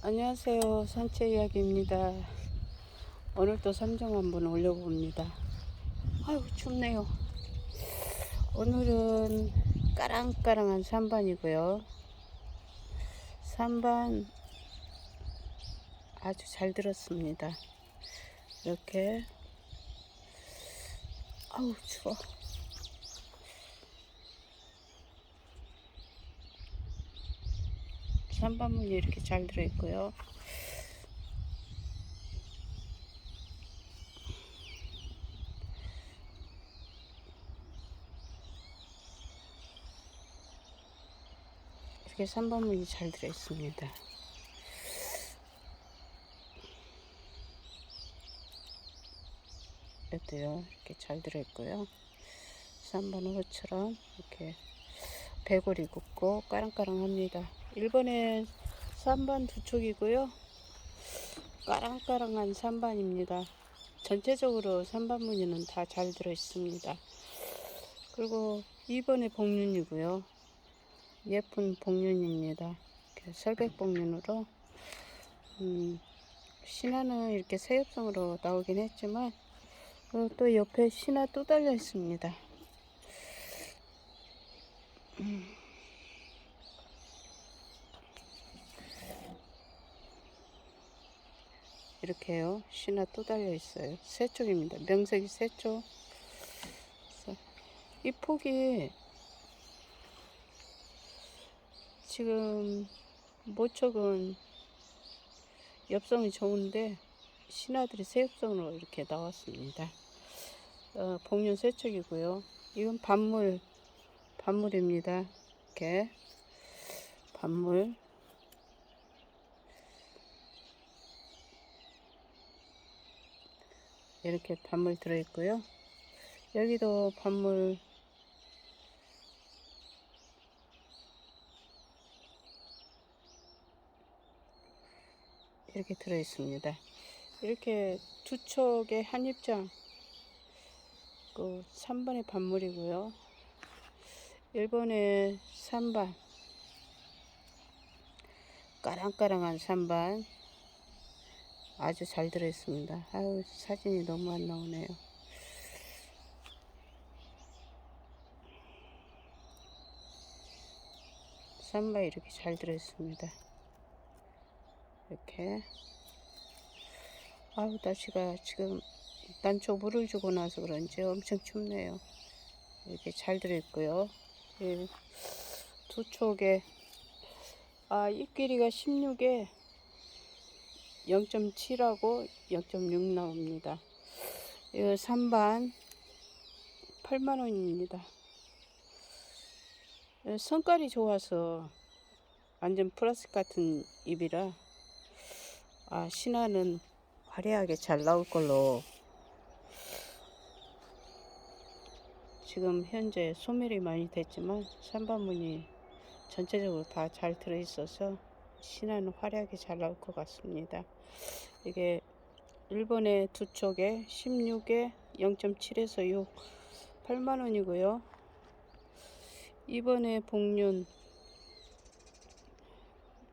안녕하세요. 산채 이야기입니다. 오늘도 삼정 한번 올려봅니다. 아유, 춥네요. 오늘은 까랑까랑한 산반이고요. 산반 아주 잘 들었습니다. 이렇게 아우 추워. 산반문이 이렇게 잘 들어있고요. 이렇게 산반문이 잘 들어있습니다. 어때요? 이렇게 잘 들어있고요. 3번 호처럼 이렇게 배골이 굽고 까랑까랑합니다. 1번에 3반 두 촉이고요. 까랑까랑한 3반입니다. 전체적으로 3반 무늬는 다 잘 들어 있습니다. 그리고 2번에 복륜이고요. 예쁜 복륜입니다. 이렇게 설백 복륜으로 음, 신화는 이렇게 새엽성으로 나오긴 했지만 어, 또 옆에 신화 또 달려 있습니다. 음. 이렇게요. 신화 또 달려 있어요. 세 쪽입니다. 명색이 세 쪽. 이 폭이 지금 모촉은 엽성이 좋은데 신화들이 새엽성으로 이렇게 나왔습니다. 어, 복륜 세척이고요. 이건 반물, 반물입니다. 이렇게 반물. 이렇게 반물 들어있고요. 여기도 반물 이렇게 들어있습니다. 이렇게 두 촉의 한 입장 그 3번의 반물이고요. 1번의 3반 까랑까랑한 3반 아주 잘 들어있습니다. 아유 사진이 너무 안 나오네요. 삼바 이렇게 잘 들어있습니다. 이렇게 아우 날씨가 지금 난초 물을 주고 나서 그런지 엄청 춥네요. 이렇게 잘 들어있고요. 예, 두 촉에 아 잎 길이가 16에 0.7하고 0.6 나옵니다. 이거 3반 8만원입니다. 성깔이 좋아서 완전 플라스틱 같은 잎이라 아 신화는 화려하게 잘 나올 걸로 지금 현재 소멸이 많이 됐지만 산반문이 전체적으로 다 잘 들어있어서 신화는 화려하게 잘 나올 것 같습니다. 이게 일본의 두 촉에 16에 0.7에서 6 8만원이고요. 이번에 복륜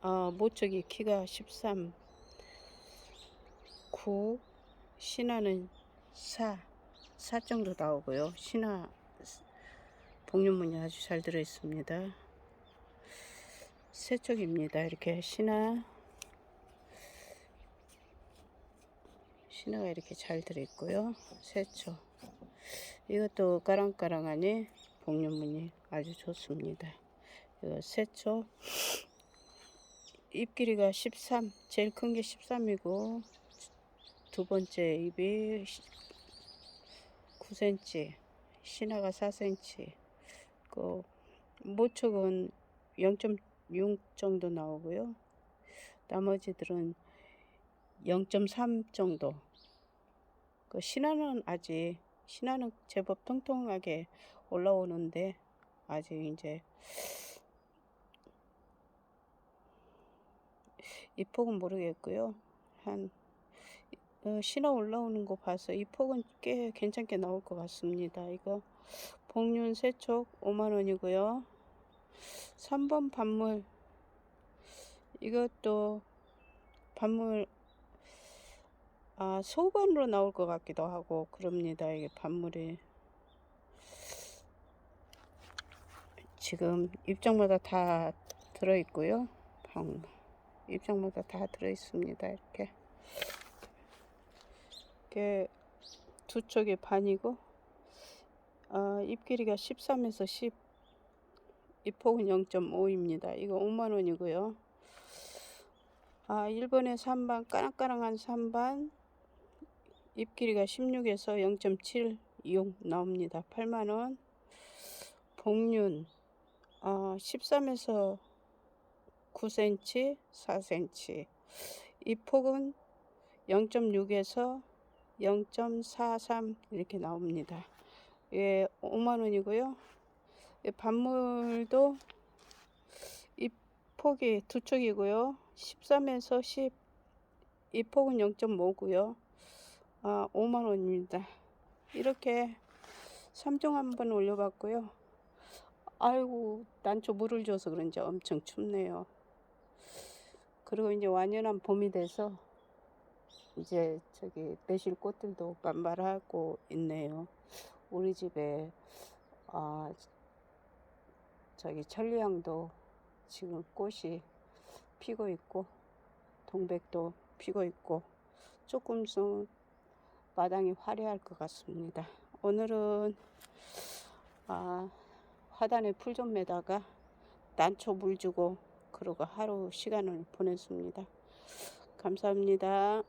어, 모척이 키가 13 9 신화는 4 4 정도 나오고요. 신화 복륜문이 아주 잘 들어있습니다. 세 쪽입니다. 이렇게 신화 신화가 이렇게 잘 들어있고요. 세쪽 이것도 까랑까랑하니 복륜문이 아주 좋습니다. 이거 세쪽 잎 길이가 13 제일 큰 게 13이고 두 번째 잎이 9cm 신화가 4cm 그 모촉은 0.6 정도 나오고요. 나머지들은 0.3 정도. 그 신화는 아직 신화는 제법 통통하게 올라오는데 아직 이제 이 폭은 모르겠고요. 한 어, 신화 올라오는 거 봐서 이 폭은 꽤 괜찮게 나올 것 같습니다. 이거 복륜 세촉 5만 원이고요. 3번 반물 이것도 반물 아 소반으로 나올 것 같기도 하고 그럽니다. 이게 반물이 지금 입장마다 다 들어 있고요. 방 입장마다 다 들어 있습니다. 이렇게 이렇게 두 쪽에 반이고 아, 잎 길이가 13에서 10 잎폭은 0.5입니다. 이거 5만 원이고요. 아, 1번에 3반 까랑까랑한 3반 잎 길이가 16에서 0.76 나옵니다. 8만 원. 복륜 어, 13에서 9cm, 4cm. 잎 폭은 0.6에서 0.43 이렇게 나옵니다. 예, 5만 원이고요. 예, 반물도 잎 폭이 두 쪽이고요. 13에서 10, 잎 폭은 0.5고요. 아, 5만 원입니다. 이렇게 3종 한번 올려봤고요. 아이고, 난초 물을 줘서 그런지 엄청 춥네요. 그리고 이제 완연한 봄이 돼서 이제 저기 매실 꽃들도 만발하고 있네요. 우리 집에 아 저기 천리향도 지금 꽃이 피고 있고 동백도 피고 있고 조금 좀 마당이 화려할 것 같습니다. 오늘은 아 화단에 풀 좀 매다가 난초 물 주고 그러고 하루 시간을 보냈습니다. 감사합니다.